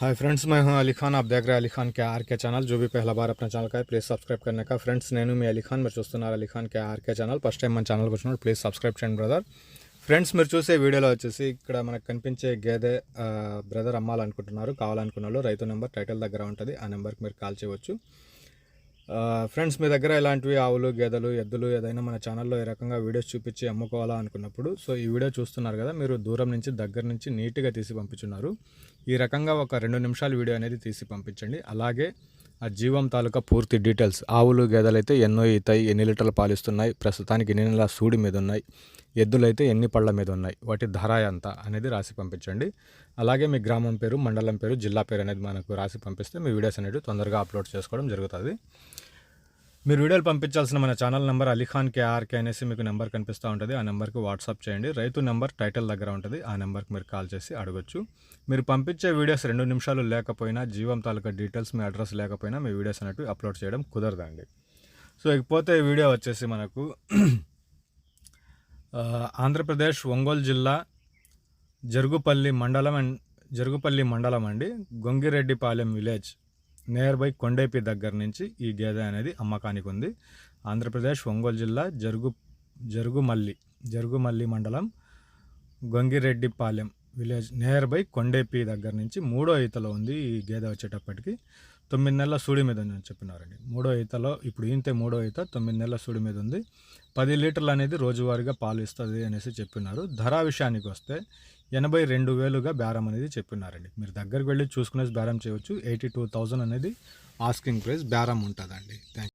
Hi friends मैं हूं अली खान। आप देख रहे हैं अली खान के आर के चैनल जो भी पहला बार अपना ఛానల్ का है ప్లీజ్ సబ్స్క్రైబ్ करने का। ఫ్రెండ్స్ నేను మీ అలీ ఖాన్ మీరు చూస్తున్నారు Ali Khan K R K channel first time మన ఛానల్ వచ్చినప్పుడు ప్లీజ్ సబ్స్క్రైబ్ చేయండి బ్రదర్ ఫ్రెండ్స్ మీరు చూసే వీడియోలో వచ్చేసి ఇక్కడ మనకు కనిపించే గేదె బ్రదర్ అమ్మాలనుకుంటున్నారు కావాలనుకున్న వాళ్ళు రైతు నెంబర్ టైటిల్ దగ్గర ఉంటుంది ఆ నెంబర్కి మీరు కాల్ చేయవచ్చు ఫ్రెండ్స్ మీ దగ్గర ఇలాంటివి ఆవులు గేదెలు ఎద్దులు ఏదైనా మన ఛానల్లో ఈ రకంగా వీడియోస్ చూపించి అమ్ముకోవాలా అనుకున్నప్పుడు సో ఈ వీడియో చూస్తున్నారు కదా మీరు దూరం నుంచి దగ్గర నుంచి నీట్గా తీసి పంపించున్నారు. ఈ రకంగా ఒక రెండు నిమిషాల వీడియో అనేది తీసి పంపించండి. అలాగే ఆ జీవం తాలూకా పూర్తి డీటెయిల్స్. ఆవులు గేదెలు అయితే ఎన్నో ఈతాయి ఎన్ని లీటర్లు పాలిస్తున్నాయి ప్రస్తుతానికి ఎన్ని నెలల సూడి మీద ఉన్నాయి ఎద్దులు అయితే ఎన్ని పళ్ళ మీద ఉన్నాయి వాటి ధర ఎంత అనేది రాసి పంపించండి. అలాగే మీ గ్రామం పేరు మండలం పేరు జిల్లా పేరు అనేది మనకు రాసి పంపిస్తే మీ వీడియోస్ అనేవి తొందరగా అప్లోడ్ చేసుకోవడం జరుగుతుంది. మీరు వీడియోలు పంపించాల్సిన మన ఛానల్ నెంబర్ అలీఖాన్ కేఆర్కే అనేసి మీకు నెంబర్ కనిపిస్తూ ఉంటుంది. ఆ నెంబర్కి వాట్సాప్ చేయండి. రైతు నెంబర్ టైటిల్ దగ్గర ఉంటుంది. ఆ నెంబర్కి మీరు కాల్ చేసి అడగొచ్చు. మీరు పంపించే వీడియోస్ రెండు నిమిషాలు లేకపోయినా జీవం తాలూకా డీటెయిల్స్ మీ అడ్రస్ లేకపోయినా మీ వీడియోస్ అనేవి అప్లోడ్ చేయడం కుదరదండి. సో ఇకపోతే ఈ వీడియో వచ్చేసి మనకు ఆంధ్రప్రదేశ్ ఒంగోలు జిల్లా జరుగుపల్లి మండలం అండ్ జరుగుపల్లి మండలం అండి. Gongireddypalem village. Near by Kondepi దగ్గర నుంచి ఈ గేదె అనేది అమ్మకానికి ఉంది. ఆంధ్రప్రదేశ్ ఒంగోలు జిల్లా జరుగు జరుగుమల్లి జరుగుమల్లి మండలం Gongireddypalem village near by Kondepi దగ్గర నుంచి మూడో ఈతలో ఉంది ఈ గేదె వచ్చేటప్పటికి. తొమ్మిది నెలల సూడి మీద ఉందని చెప్పినారండి. మూడో ఈతలో ఇప్పుడు ఈంతే మూడో ఈత తొమ్మిది నెలల సూడి మీద ఉంది. పది లీటర్లు అనేది రోజువారీగా పాలు ఇస్తుంది అనేసి చెప్పినారు. ధర విషయానికి వస్తే ఎనభై రెండు వేలుగా బేరం అనేది చెప్పినారండి. మీరు దగ్గరికి వెళ్ళి చూసుకునేసి బేరం చేయవచ్చు ఎయిటీ టూ థౌజండ్ అనేది ఆస్కింగ్ ప్రైస్ బేరం ఉంటుందండి. థ్యాంక్